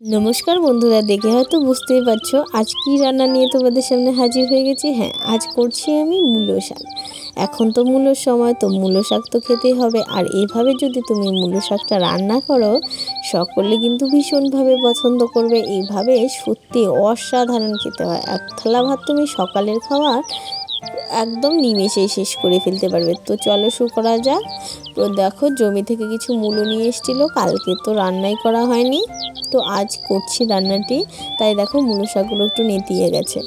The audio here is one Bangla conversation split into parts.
নমস্কার বন্ধুরা, দেখে হয়তো বুঝতেই পারছ, আজ কি রান্না নিয়ে তোমাদের সামনে হাজির হয়ে গেছি? হ্যাঁ আজ করছি আমি মূলো শাক। এখন তো মূলোর সময়, তো মূলো শাক তো খেতেই হবে। আর এভাবে যদি তুমি মূলো শাকটা রান্না করো, সকলে কিন্তু ভীষণভাবে পছন্দ করবে। এইভাবে সত্যি অসাধারণ খেতে হয়। এক থালা ভাত তুমি সকালের খাওয়ার একদম নিমেষেই শেষ করে ফেলতে পারবে। তো চলো শুরু করা যাক। তো দেখো, জমি থেকে কিছু মূলো নিয়ে এসেছিল। কালকে তো রান্নাই করা হয়নি। তো আজ করছি রান্নাটি। তাই দেখো, মূলো শাকগুলো একটু নেতিয়ে গেছে।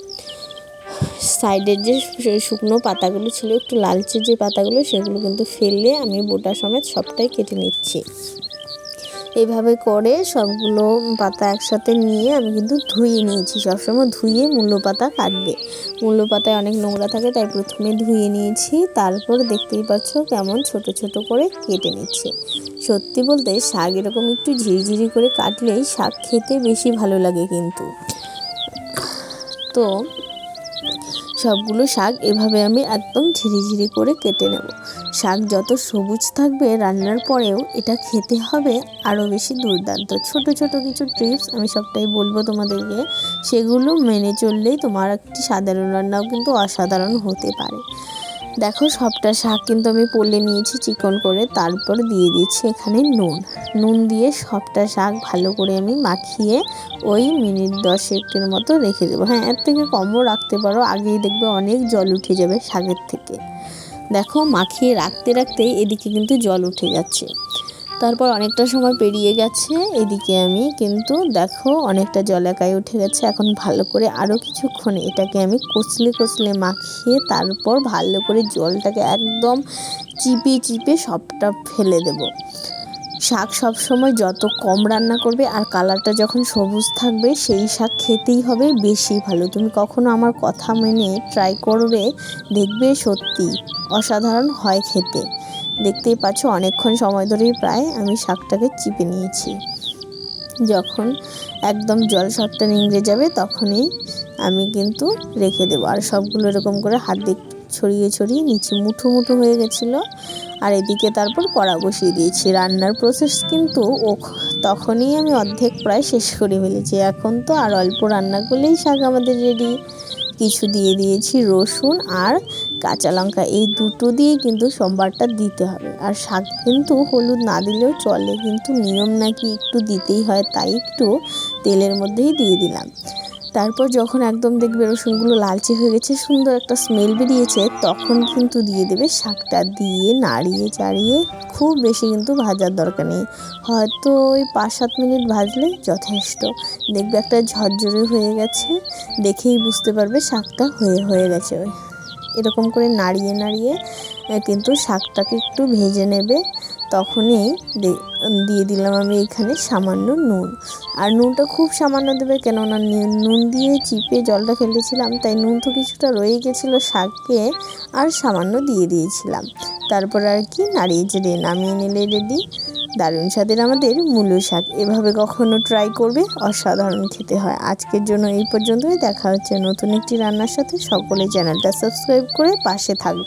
সাইডের যে শুকনো পাতাগুলো ছিল, একটু লালচে যে পাতাগুলো, সেগুলো কিন্তু ফেললে আমি বোটা সমেত সবটাই কেটে নিচ্ছি। এভাবে করে সবগুলো পাতা একসাথে নিয়ে আমি কিন্তু ধুয়ে নিয়েছি। সবসময় ধুয়ে মূল্য পাতা কাটবে। মূল্য পাতায় অনেক নোংরা থাকে, তাই প্রথমে ধুয়ে নিয়েছি। তারপর দেখতেই পাচ্ছ কেমন ছোট ছোট করে কেটে নিচ্ছে। সত্যি বলতে শাক এরকম একটু ঝিরিঝিরি করে কাটলেই শাক খেতে বেশি ভালো লাগে কিন্তু। তো সবগুলো শাক এভাবে আমি একদম ঝিরিঝিরি করে কেটে নেব। শাক যত সবুজ থাকবে রান্নার পরেও এটা খেতে হবে আরও বেশি দুর্দান্ত। ছোট ছোট কিছু টিপস আমি সবটাই বলব তোমাদেরকে। সেগুলো মেনে চললেই তোমার একটি সাধারণ রান্নাও কিন্তু অসাধারণ হতে পারে। দেখো, সবটা শাক কিন্তু আমি পলে নিয়েছি চিকন করে, তারপর দিয়ে দিচ্ছি এখানে নুন। নুন দিয়ে সবটা শাক ভালো করে আমি মাখিয়ে ওই মিনিট দশেকের মতো রেখে দেবো। হ্যাঁ এর থেকে কমও রাখতে পারো, আগেই দেখবে অনেক জল উঠে যাবে শাকের থেকে। দেখো, মাখিয়ে রাখতে রাখতেই এদিকে কিন্তু জল উঠে যাচ্ছে। তারপর অনেকটা সময় পেরিয়ে গেছে, এদিকে আমি কিন্তু দেখো অনেকটা জলাকায় উঠে গেছে, এখন ভালো করে আরও কিছুক্ষণ এটাকে আমি কচলে কচলে মাখিয়ে তারপর ভালো করে জলটাকে একদম চিপে চিপে সবটা ফেলে দেব। শাক সব সময় যত কম রান্না করবে আর কালারটা যখন সবুজ থাকবে, সেই শাক খেতেই হবে বেশি ভালো। তুমি কখনো আমার কথা মেনে ট্রাই করবে দেখবে সত্যি অসাধারণ হয় খেতে। দেখতেই পাচ্ছ অনেকক্ষণ সময় ধরেই প্রায় আমি শাকটাকে চিপে নিয়েছি। যখন একদম জল শাকটা নিংড়ে যাবে, তখনই আমি কিন্তু রেখে দেবো। আর সবগুলো এরকম করে হাত দিয়ে ছড়িয়ে ছড়িয়ে নিচে মুঠো মুঠো হয়ে গেছিল। আর এদিকে তারপর কড়া বসিয়ে দিয়েছি। রান্নার প্রসেস কিন্তু ও তখনই আমি অর্ধেক প্রায় শেষ করে ফেলেছি। এখন তো আর অল্প রান্না করলেই শাক আমাদের রেডি কিছু দিয়ে দিয়েছি রসুন আর কাঁচা লঙ্কা। এই দুটো দিয়ে কিন্তু সোমবারটা দিতে হবে। আর শাক কিন্তু হলুদ না দিলেও চলে, কিন্তু নিয়ম নাকি একটু দিতেই হয়, তাই একটু তেলের মধ্যেই দিয়ে দিলাম। তারপর যখন একদম দেখবে রসুনগুলো লালচে হয়ে গেছে, সুন্দর একটা স্মেল বেরিয়েছে, তখন কিন্তু দিয়ে দেবে শাকটা দিয়ে নাড়িয়ে চাড়িয়ে, খুব বেশি কিন্তু ভাজার দরকার নেই। হয়তো ওই পাঁচ সাত মিনিট ভাজলে যথেষ্ট। দেখবে একটা ঝরঝরে হয়ে গেছে, দেখেই বুঝতে পারবে শাকটা হয়ে হয়ে গেছে। ওই এরকম করে নাড়িয়ে নাড়িয়ে কিন্তু শাকটাকে একটু ভেজে নেবে। তখনই দিয়ে দিলাম আমি এখানে সামান্য নুন। আর নুনটা খুব সামান্য দেবে কেননা নুন দিয়ে চিপে জলটা ফেলেছিলাম, তাই নুন তো কিছুটা রয়ে গেছিল শাককে আর সামান্য দিয়ে দিয়েছিলাম। তারপর আর কি, নাড়িয়ে চেড়ে নামিয়ে নিলে রেডি। দারুণ স্বাদের আমাদের মূলো শাক। এভাবে কখনো ট্রাই করবে? অসাধারণ খেতে হয়। আজকের জন্য এই পর্যন্তই। দেখা হচ্ছে নতুন একটি রান্নার সাথে। সকলে চ্যানেলটা সাবস্ক্রাইব করে পাশে থাকবে